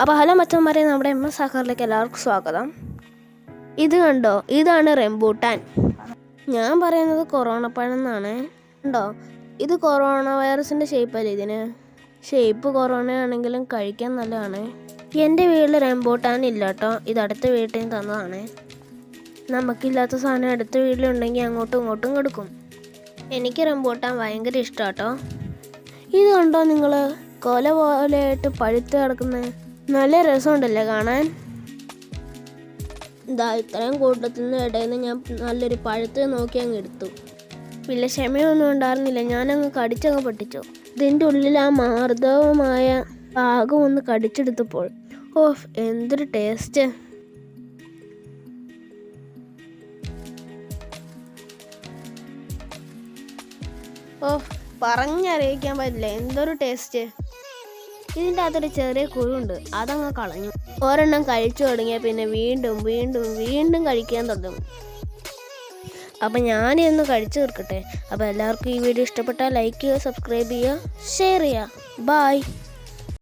അപ്പോൾ ഹലോ മച്ചന്മാരെ നമ്മുടെ എം എസ് സാഹറിലേക്ക് എല്ലാവർക്കും സ്വാഗതം. ഇത് കണ്ടോ? ഇതാണ് റെംബൂട്ടാൻ. ഞാൻ പറയുന്നത് കൊറോണ പഴം എന്നാണ് കണ്ടോ? ഇത് കൊറോണ വൈറസിന്റെ ഷേപ്പല്ലേ ഇതിന്? ഷേപ്പ് കൊറോണ ആണെങ്കിലും കഴിക്കാൻ നല്ലതാണ്. എന്റെ വീട്ടിൽ റെംബൂട്ടാൻ ഇല്ല കേട്ടോ ഇത് അടുത്ത വീട്ടിൽ നിന്ന് തന്നതാണ്. നമുക്കില്ലാത്ത സാധനം അടുത്ത വീട്ടിലുണ്ടെങ്കിൽ അങ്ങോട്ടും ഇങ്ങോട്ടും കൊടുക്കും എനിക്ക് റംബൂട്ടാൻ ഭയങ്കര ഇഷ്ടമാട്ടോ ഇത് കണ്ടോ നിങ്ങൾ കൊല പോലെയായിട്ട് പഴുത്ത് കിടക്കുന്നത് നല്ല രസമുണ്ടല്ലേ കാണാൻ? ഇതാ ഇത്രയും കൂട്ടത്തിൽ നിന്ന് ഇടയിൽ നിന്ന് ഞാൻ നല്ലൊരു പഴുത്ത് നോക്കി അങ്ങ് എടുത്തു. പിന്നെ ക്ഷമയൊന്നും ഉണ്ടായിരുന്നില്ല. ഞാനങ്ങ് കടിച്ചങ്ങ് പൊട്ടിച്ചു. ഇതിന്റെ ഉള്ളിൽ ആ മാർദ്ദവമായ ഭാഗം ഒന്ന് കടിച്ചെടുത്തപ്പോൾ ഓഫ് എന്തൊരു ടേസ്റ്റ്. ഓ പറഞ്ഞറിയിക്കാൻ പറ്റില്ല. എന്തൊരു ടേസ്റ്റ്. ഇതിന്റെ അകത്തൊരു ചെറിയ കുഴുണ്ട് അതങ്ങ് കളഞ്ഞു. ഒരെണ്ണം കഴിച്ചു തുടങ്ങിയാൽ പിന്നെ വീണ്ടും വീണ്ടും വീണ്ടും കഴിക്കാൻ തുടങ്ങും. അപ്പം ഞാനിന്ന് കഴിച്ചു തീർക്കട്ടെ. അപ്പോൾ എല്ലാവർക്കും ഈ വീഡിയോ ഇഷ്ടപ്പെട്ടാൽ ലൈക്ക് ചെയ്യുക സബ്സ്ക്രൈബ് ചെയ്യുക ഷെയർ ചെയ്യുക. ബായ്